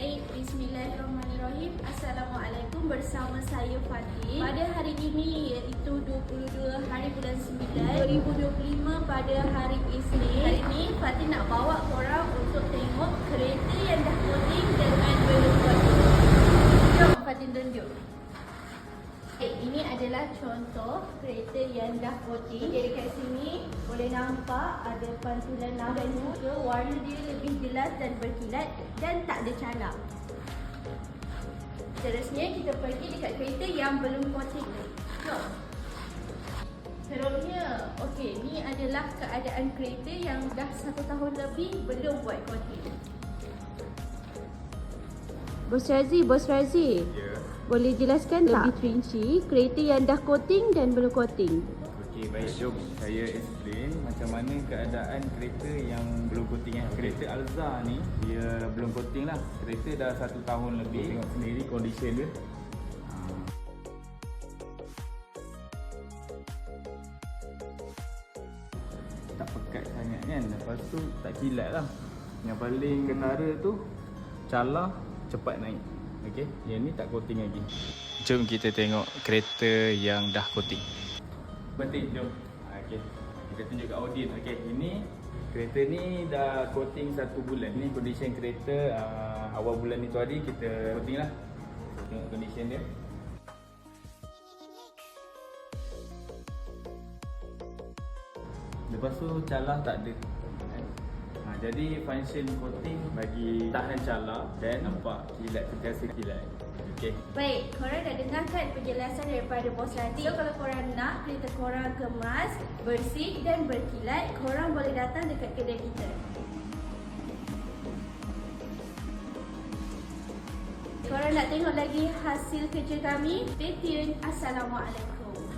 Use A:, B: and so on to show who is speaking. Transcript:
A: Baik, Bismillahirrahmanirrahim. Assalamualaikum bersama saya Fatih. Pada hari ini iaitu 22 hari bulan 9 2025 pada hari Isnin. Hari ini Fatih nak bawa korang untuk tengok kereta yang dah coating dengan belum. Jom Fatih tunjuk. Okay, ini adalah contoh kereta yang dah coating. Jadi dekat sini nampak ada pantulan lampu muka. Warna dia lebih jelas dan berkilat dan tak ada calang. Seterusnya kita pergi dekat kereta yang belum coating. Jom. Seterusnya, okey, ni adalah keadaan kereta yang dah satu tahun lebih belum buat coating.
B: Bos Razi, Bos Razi.
C: Ya.
B: Boleh jelaskan lebih rinci kereta yang dah coating dan belum coating?
C: Okey, baik. Jom saya explain macam mana keadaan kereta yang belum coating eh. Kereta Alza ni dia belum coating lah. Kereta dah satu tahun lebih. Tengok sendiri condition dia. Ah. Tak pekat sangat kan. Lepas tu tak kilat lah. Yang paling ketara tu cala cepat naik. Okey, yang ni tak coating lagi. Jom kita tengok kereta yang dah coating. Penting, jom. Ha, Okey. Kita tunjuk kat audience. Okey, ini kereta ni dah coating satu bulan. Ni condition kereta uh, awal bulan ni tu hari kita coating lah. Tengok condition dia. Lepas tu calah tak ada. Jadi function coating bagi tahan calah dan nampak kilat sentiasa kilat. Okey.
A: Baik, korang dah dengarkan penjelasan daripada Bos Rati. So, kalau korang nak kereta korang kemas, bersih dan berkilat, korang boleh datang dekat kedai kita. Korang nak tengok lagi hasil kerja kami? Stay tune. Assalamualaikum.